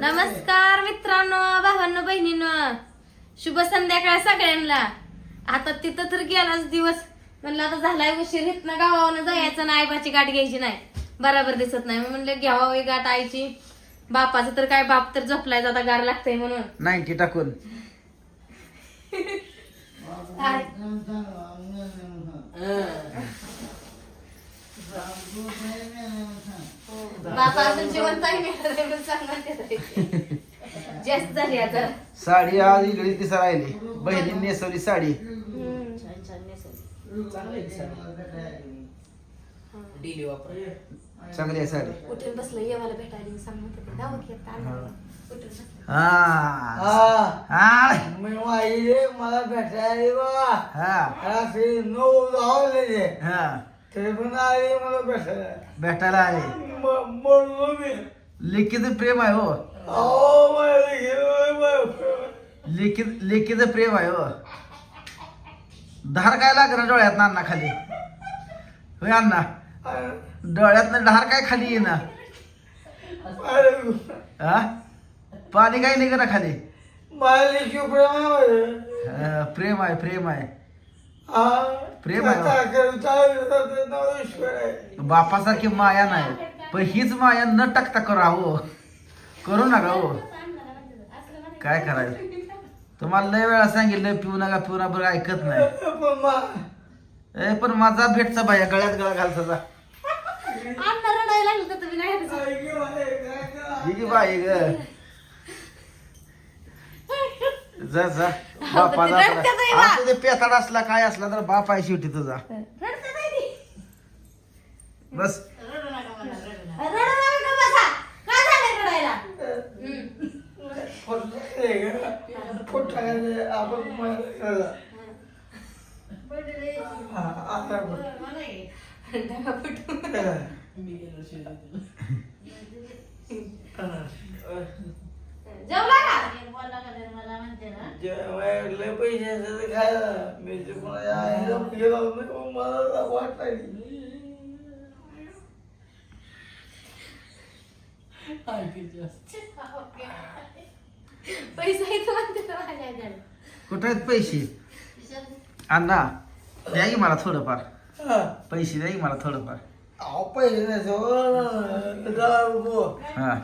नमस्कार मित्रांनो भावांनो बहिणींनो. शुभ संध्याकाळ सगळ्यांना. आता तिथं तर गेलाच दिवस. म्हणलं आता झालाय उशीर इथनं गावावरनं जायचं नाही आईबाची गाठ घ्यायची नाही. बराबर दिसत नाही. म्हणलं घ्यावा गाठ आईची. बापाचं तर काय बाप तर झोपलाय आता गार लागतंय म्हणून. नाईन्टी टाकून? बापा अजून आता एवढं सांगणार ते. जास्त झाली आता. साडी आज इकडे दिसा राहिली. बहिणी नेसवली साडी. चांगली आहे साडी. उठून बसलं ये मला भेटायला सांगत होते जाऊ की. हा. हा. हा. मला भेटायला हा. नऊ धावले हा. तरी पण आले मला भेटायला भेटायला आले म- लेकीचं प्रेम आहे हो. अहो बा- लेकीत लेकीचं प्रेम आहे हो. धार काय लागणार डोळ्यात नाना खाली? होय अण्णा? डोळ्यात धार काय खाली येईना? हा पाणी काय निघ ना खाली प्रेम आहे प्रेम आहे. प्रेम आहे. आहे बापासारखी माया नाही. पण हीच माया न टाकता करा हो. करू नका हो. काय करायचं? तुम्हाला लय वेळा सांगितलं पिऊ नका पिऊ नका बरं ऐकत नाही. पण मा- ए पण माझा भेटचा बाया गळ्यात गळा घालता जा. अण्णा रडायला लागलं तर तुम्ही? नाही हसायचं. ऐक मला, काय करा? ही जी बाई ग. जा जा. बापा ते रडतं बाई बा. आता ते पेताड असला काय असला तर बाप आहे शेवटी तुझा. रडतं नाही ती. बस. रडू नका बसा. काय झालंय रडायला? हम्म. मला- हा, का? खायला मी ते कोणाच्या गेलो नाही, वाटायला पैसा म्हणते तर आईला. कुठे आहेत पैसे अण्णा द्या की मला थोडंफार. पैसे द्या की मला थोडंफार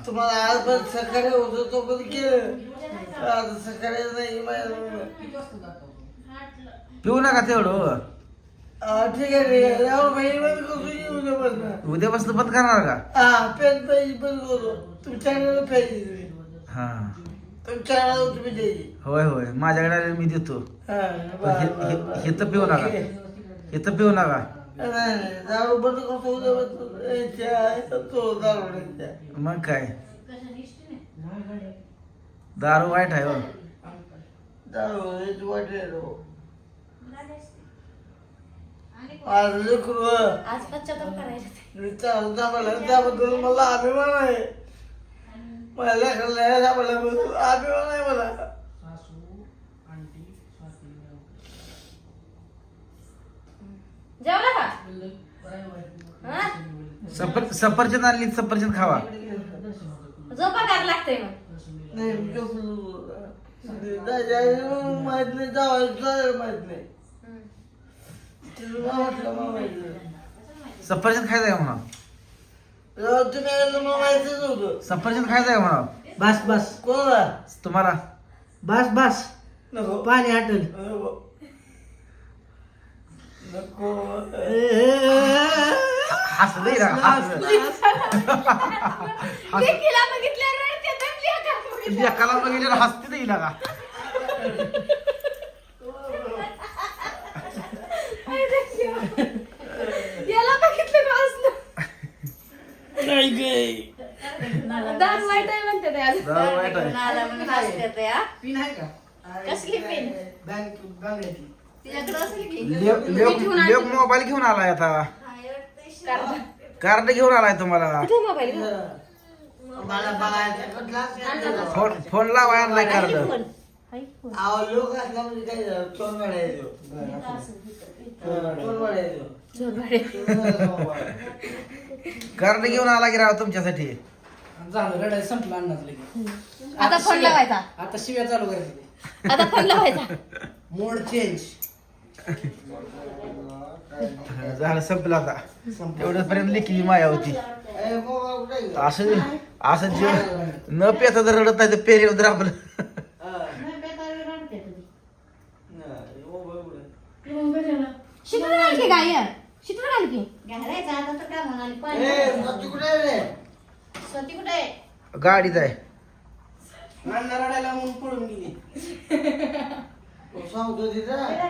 तुम्हाला आज पण सकाळी होतो तो पण केलं आता सकाळी नाही पिऊ नका तेवढं ठीक आहे बस उद्यापासून बंद करणार का हा पेन पाहिजे बंद करतो तुमच्याकडे पाहिजे तुम्ही हा. तुमच्याकडे तुम्ही द्यायची होय होय. माझ्याकडे मी देतो. हा तर पिऊ नका. हे तर पिऊ नका. दारू बंद करतो दारू. मग काय? दारू वाईट आहे हो. दारू हेच वाटेल हो. आज लेकरू पश्चाताप करायचा त्याबद्दल मला अभिमान आहे. मला लेकराला अभिमान आहे मला. जेवला का? हा? सफर सफरचंद आणली सफरचंद खावा. झोपा गार लागतंय मग. नाही माहीत नाही जावायचं माहीत नाही. हम्म. तिला म्हटलं मला माहीत नाही सफरचंद खायचं आहे म्हणा राव, तुम्ही आलं मला माहितीच होतं. सफरचंद खायचं आहे म्हणा बस बस. कोणाला? तुम्हाला. बस बस. नको. पाणी नको हसलं ना. एकाला बघितलं हसते नाही का याला बघितलं का हसलं? नाही गे दारू वाईट आहे म्हणते ते आज. दारू वाईट आहे. नाला म्हणून हसते ते, हा? पिन आहे का कसली पेन बँक बँकेची तिच्याकडे असेल की लेक. मोबाईल घेऊन आलाय आता. कार्ड. घेऊन आलाय तुम्हाला. फोन फोन लावा आणलाय कार्ड. म्हणजे. कार्ड घेऊन आला की राव तुमच्यासाठी? झालं रडायला संपलं अन्नात लगेच आता फोन लावायचा. आता शिव्या चालू करायचे. आता फोन लावायचा. मोड चेंज झालं संपलं आता. तेवढ्यापर्यंत लिखी माया होती? असं असं जे न पेता जर रडत नाही तर पेरे आपलं की गाय की? घालायचं आता तर काय म्हणाली? स्वती कुठे गाडीत आहे. रडायला म्हणून पळून गेली. तो सांगतो तिथं. तिला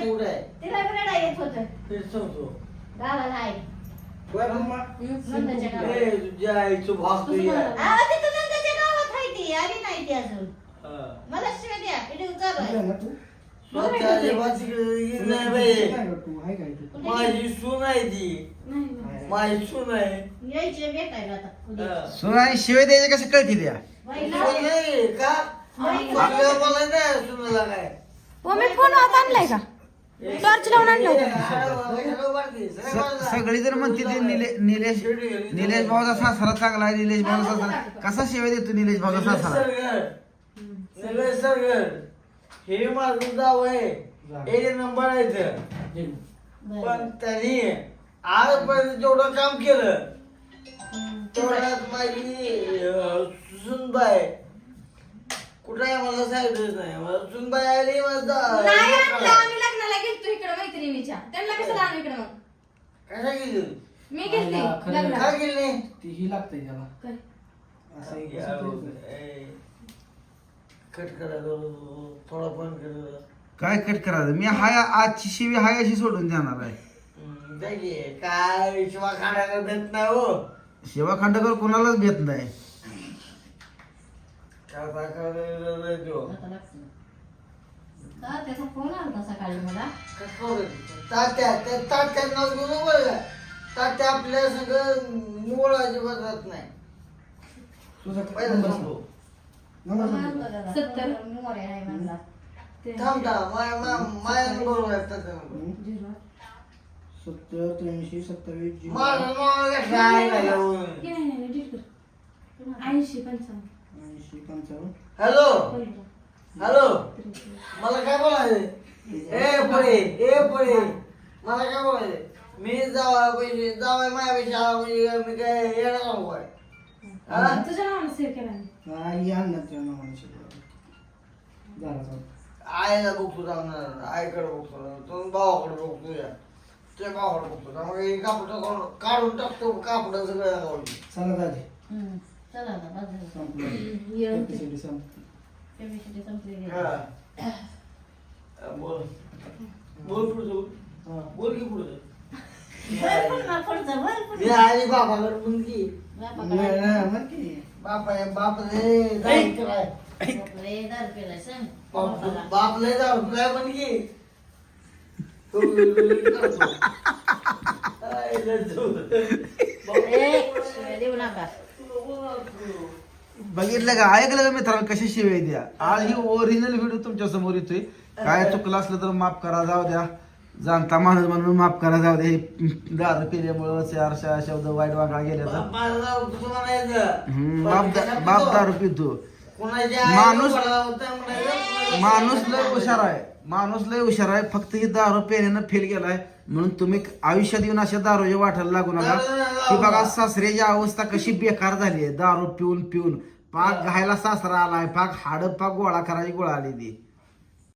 कुठे आहे? तिला रडा येत होत. ते सांगतो. गावाला आहे. बरं, मग. नंदाच्या गावात ए, तुझ्या आईचं भाग तू या. अहो, तिथं नंदाच्या गावात आहे ती. आली नाही ती अजून. हा. मला शिवाय द्या. व्हिडिओ चालू आहे. स्वतः अजिबात तिकडे येत नाही बाई. तू? आहे काय तू? माझी सून आहे ती. माझी सून आहे. यायचे भेटायला आता उद्या. हा. सुनाई शिवाय द्यायचे कसं कळते सून. नाही का? तुला मला नाही सुनाला काय हो मी फोन हात आणलाय का टॉर्च लावून आणलं होतं. स- सगळी जर म्हणते ते निले- निलेश निलेश भाऊचा सासरा चांगला आहे निलेश भाऊचा सासरा कसा शिवाय देतो निलेश भाऊचा सासरा हे माझं जाव आहे एक नंबर आहे इथं. बरं. पण त्यांनी आजपर्यंत जेवढं काम केलं तेवढ्यात माझी अं, सुनबाई कुठं आहे मला सांगितलंच नाही. मला सुनबाई आली माझा नाही आणलं आम्ही लग्नाला गेलतो इकडे मैत्रिणीच्या. त्यांना कसं आणू इकडे मग? कशा गेली? मी गेलते आला, खरं. काय लग्नाला गेली? नाही ती ही लागतंय त्याला. काय? असं एक असं कट करायला थोडा पण काय कट करायचं? मी हाय आजची शिवी हाय अशी सोडून देणार आहे. काय? शिवा खाण्याला भेट नाही हो. शिवा खांडेकर कोणालाच भेट नाही काय करायला देऊ आता लागतं. का त्याचा फोन आला होता सकाळी मला? तात्या त्या तात्या आपल्या सगळं मूळ अजिबात राहत नाही. तुझा पहिला सांगतो. सत्तर. मोरे म्हणला थांब थांब. माया मा- माया बरोबर आहे तात्या. सत्तर त्र्याऐंशी सत्तावीस झिरो. माझं नाव काय. हे. ऐंशी पंचावन्न. ऐंशी पंचावन्न हॅलो हॅलो. मला काय बोलायचं ए पळे ए पळे मला काय बोलायचं मी जावा पाहिजे जावा माझ्यापेक्षा आला म्हणजे मी काय येणार नको काय हा? तुझ्या नावानं सेव्ह केला मी. हा ही अन्नाच्या नावाने शिकवलं. झाला चालू आईला बघतो जाणार आईकडे बघतो तो भावाकडे बघतो या ते भावाकडे बघतो त्यामुळे कापड काढून टाकतो कापड सगळं. चला दादी हम्म. चला आता बस झालं. संपलं ये. Episode संपलं. हा. बोल बोल पुढचं बोल. हा. बोल की पुढचं पुन्हा पुढचं, बरं पुढचं. मी आली बापाकडे मुलगी बापाकडे. बाप बाप रे दारू पिलाय. बापरे, दारू पिलाय, सांग. बाप बापाला. बाप लय दारू पिलाय मुलगी तो करतो. आई, लय जोर. ए, शिव्या देऊ नका बघितलं का? ऐकलं का मित्रांनो कशी शिवाय द्या आज ही ओरिजिनल व्हिडिओ तुमच्यासमोर येतोय. काय चुकलं असलं तर माफ करा जाऊ द्या. जाणता माणूस म्हणून माफ करा जाऊ द्या. हे दारू पिल्यामुळं चार चार शब्द वाईट वागळा गेल्या तर. बाप दारू पितो. हम्म, बाप दा-? बाप दारू माणूस-. माणूस लय हुशार आहे. माणूस लय हुशार आहे. फक्त ही दारू पेण्यानं फेल गेलाय म्हणून तुम्ही आयुष्यात येऊन अशा दारूच्या वाटायला लागू नका. की बघा सासऱ्याची अवस्था कशी बेकार झाली आहे. दारू पिऊन पिऊन. पाक घायला सासरा आलाय पाक हाड पाक गोळा करायची गोळा आली ती